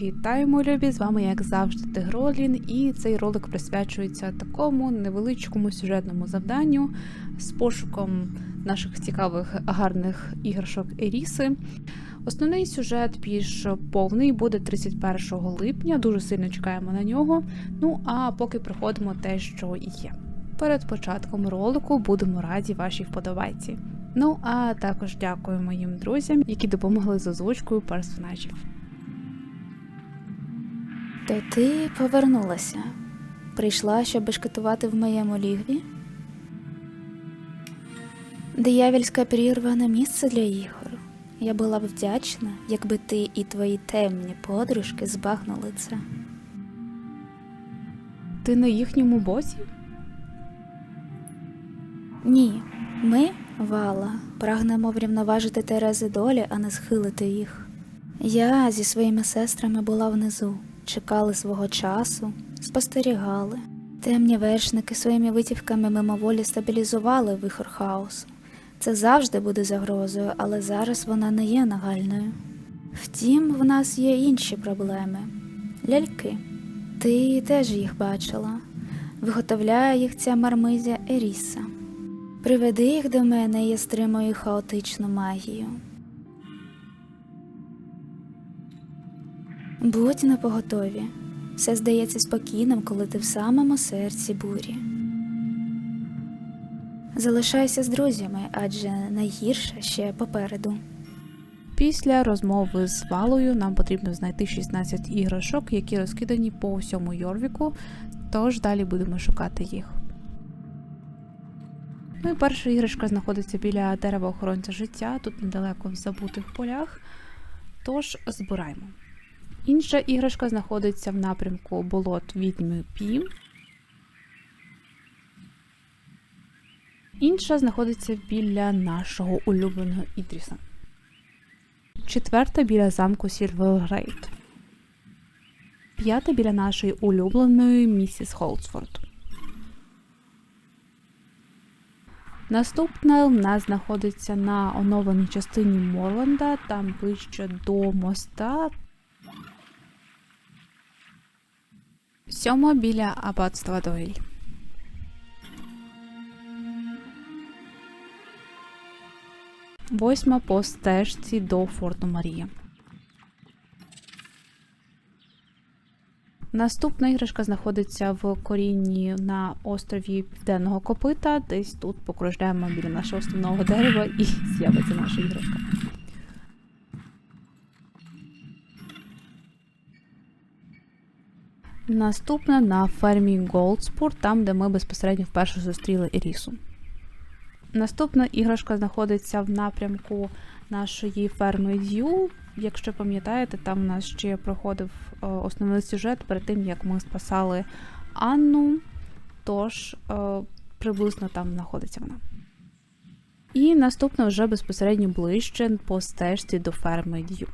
Вітаємо, любі! З вами, як завжди, Тигролін, і цей ролик присвячується такому невеличкому сюжетному завданню з пошуком наших цікавих гарних іграшок Еріси. Основний сюжет більш повний буде 31 липня. Дуже сильно чекаємо на нього. Ну а поки приходимо те, що є. Перед початком ролику будемо раді вашій вподобайці. Ну а також дякую моїм друзям, які допомогли з озвучкою персонажів. То ти повернулася. Прийшла, щоб бешкетувати в моєму лігві? Диявільська прірва не місце для ігор. Я була б вдячна, якби ти і твої темні подружки збагнули це. Ти на їхньому боці? Ні, ми, Вала, прагнемо врівноважити Терези долі, а не схилити їх. Я зі своїми сестрами була внизу, чекали свого часу, спостерігали. Темні вершники своїми витівками мимоволі стабілізували вихор хаосу. Це завжди буде загрозою, але зараз вона не є нагальною. Втім, в нас є інші проблеми. Ляльки. Ти теж їх бачила. Виготовляє їх ця мармизя Еріса. Приведи їх до мене, і я стримую хаотичну магію. Будь напоготові. Все здається спокійним, коли ти в самому серці бурі. Залишайся з друзями, адже найгірше ще попереду. Після розмови з Валою нам потрібно знайти 16 іграшок, які розкидані по всьому Йорвіку, тож далі будемо шукати їх. Ну і перша іграшка знаходиться біля дерева охоронця життя, тут недалеко в забутих полях. Тож збираємо. Інша іграшка знаходиться в напрямку болот відьми Пі. Інша знаходиться біля нашого улюбленого Ідріса. Четверта біля замку Сільвергрейд. П'ята біля нашої улюбленої місіс Холдсфорд. Наступна в нас знаходиться на оновленій частині Морланда, там ближче до моста. Сьома біля аббатства Дойль. Восьма по стежці до Форту Марія. Наступна іграшка знаходиться в корінні на острові Південного Копита. Десь тут покружляємо біля нашого основного дерева і з'явиться наша іграшка. Наступна на фермі Голдспур, там, де ми безпосередньо вперше зустріли Ерісу. Наступна іграшка знаходиться в напрямку нашої ферми Дью. Якщо пам'ятаєте, там у нас ще проходив е, основний сюжет перед тим, як ми спасали Анну. Тож е, приблизно там знаходиться вона. І наступна вже безпосередньо ближче по стежці до ферми Дью.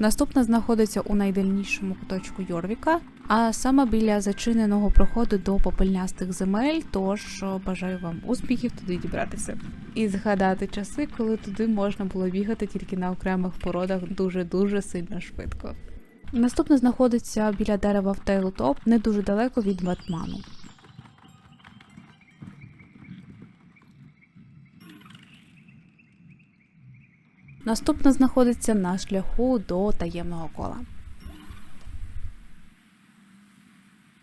Наступна знаходиться у найдальнішому куточку Йорвіка, а саме біля зачиненого проходу до попельнястих земель. Тож бажаю вам успіхів туди дібратися. І згадати часи, коли туди можна було бігати тільки на окремих породах дуже-дуже сильно швидко. Наступна знаходиться біля дерева в Тейлтоп, не дуже далеко від Батману. Наступна знаходиться на шляху до таємного кола.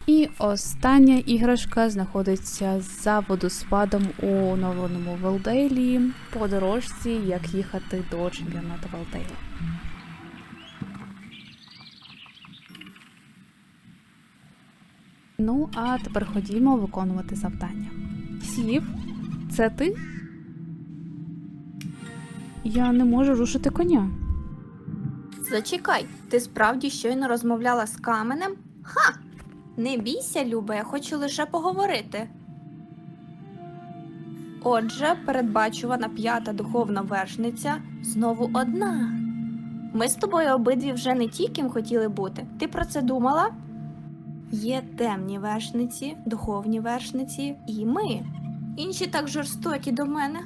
І остання іграшка знаходиться за водоспадом у оновленому Велдейлі по дорожці, як їхати до чемпіонату Велдейла. Ну, а тепер ходімо виконувати завдання. Сів, це ти? Я не можу рушити коня. Зачекай, ти справді щойно розмовляла з каменем? Ха! Не бійся, Люба, я хочу лише поговорити. Отже, передбачувана п'ята духовна вершниця знову одна. Ми з тобою обидві вже не ті, ким хотіли бути. Ти про це думала? Є темні вершниці, духовні вершниці і ми. Інші так жорстокі до мене.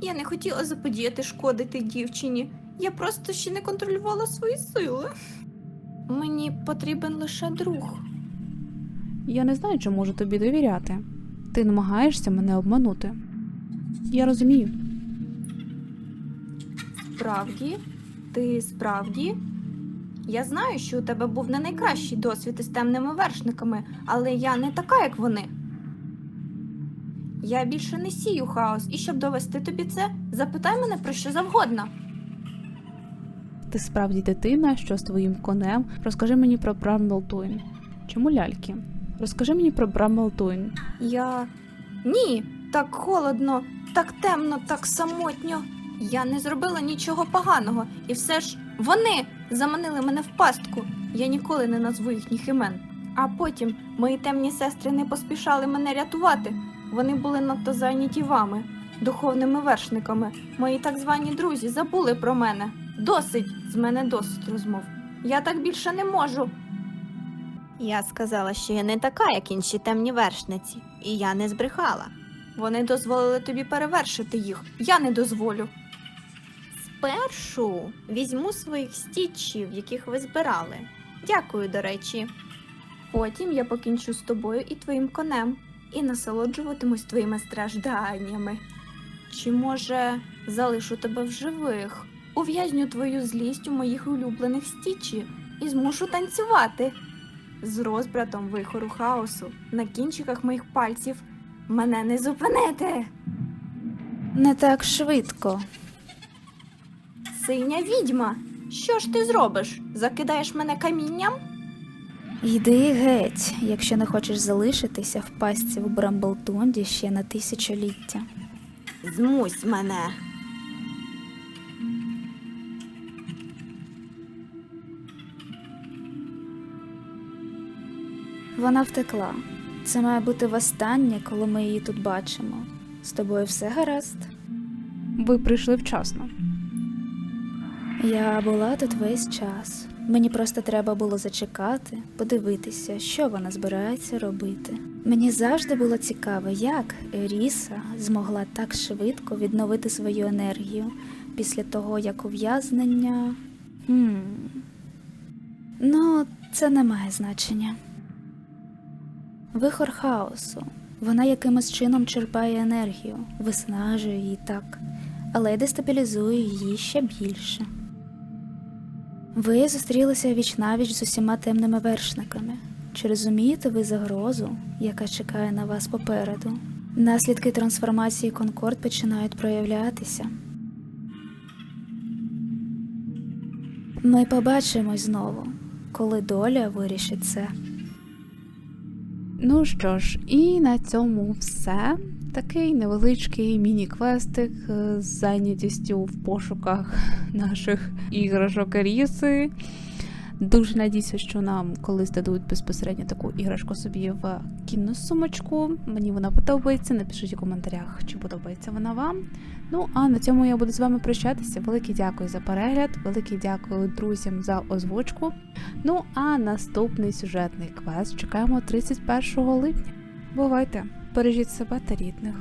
Я не хотіла заподіяти шкодити дівчині. Я просто ще не контролювала свої сили. Мені потрібен лише друг. Я не знаю, чи можу тобі довіряти. Ти намагаєшся мене обманути. Я розумію. Справді? Ти справді? Я знаю, що у тебе був не найкращий досвід із темними вершниками, але я не така, як вони. Я більше не сію хаос, і щоб довести тобі це, запитай мене про що завгодно. Ти справді дитина, що з твоїм конем. Розкажи мені про Брамблтуін. Чому ляльки? Розкажи мені про Брамблтуін. Я. Ні, так холодно, так темно, так самотньо. Я не зробила нічого поганого, і все ж вони заманили мене в пастку. Я ніколи не назву їхніх імен. А потім мої темні сестри не поспішали мене рятувати. Вони були надто зайняті вами, духовними вершниками. Мої так звані друзі забули про мене. Досить з мене досить розмов. Я так більше не можу. Я сказала, що я не така, як інші темні вершниці, і я не збрехала. Вони дозволили тобі перевершити їх. Я не дозволю. Спершу візьму своїх стічів, яких ви збирали. Дякую, до речі. Потім я покінчу з тобою і твоїм конем і насолоджуватимусь твоїми стражданнями. Чи може залишу тебе в живих, ув'язню твою злість у моїх улюблених стічі і змушу танцювати з розбратом вихору хаосу на кінчиках моїх пальців. Мене не зупинити. Не так швидко. Синя відьма. Що ж ти зробиш? Закидаєш мене камінням? Йди геть, якщо не хочеш залишитися в пастці в Брамблтунді ще на тисячоліття. Змусь мене. Вона втекла. Це має бути востаннє, коли ми її тут бачимо. З тобою все гаразд. Ви прийшли вчасно. Я була тут весь час. Мені просто треба було зачекати, подивитися, що вона збирається робити. Мені завжди було цікаво, як Еріса змогла так швидко відновити свою енергію після того, як ув'язнення. Ну, це не має значення. Вихор хаосу. Вона якимось чином черпає енергію, виснажує її так, але дестабілізує її ще більше. Ви зустрілися віч-навіч з усіма темними вершниками. Чи розумієте ви загрозу, яка чекає на вас попереду? Наслідки трансформації Конкорд починають проявлятися. Ми побачимось знову, коли доля вирішить це. Ну що ж, і на цьому все. Такий невеличкий міні-квестик з зайнятістю в пошуках наших іграшок Аріси. Дуже надіюся, що нам колись дадуть безпосередньо таку іграшку собі в кінну сумочку. Мені вона подобається. Напишіть у коментарях, чи подобається вона вам. Ну а на цьому я буду з вами прощатися. Велике дякую за перегляд, велике дякую друзям за озвучку. Ну а наступний сюжетний квест чекаємо 31 липня. Бувайте, бережіть себе та рідних.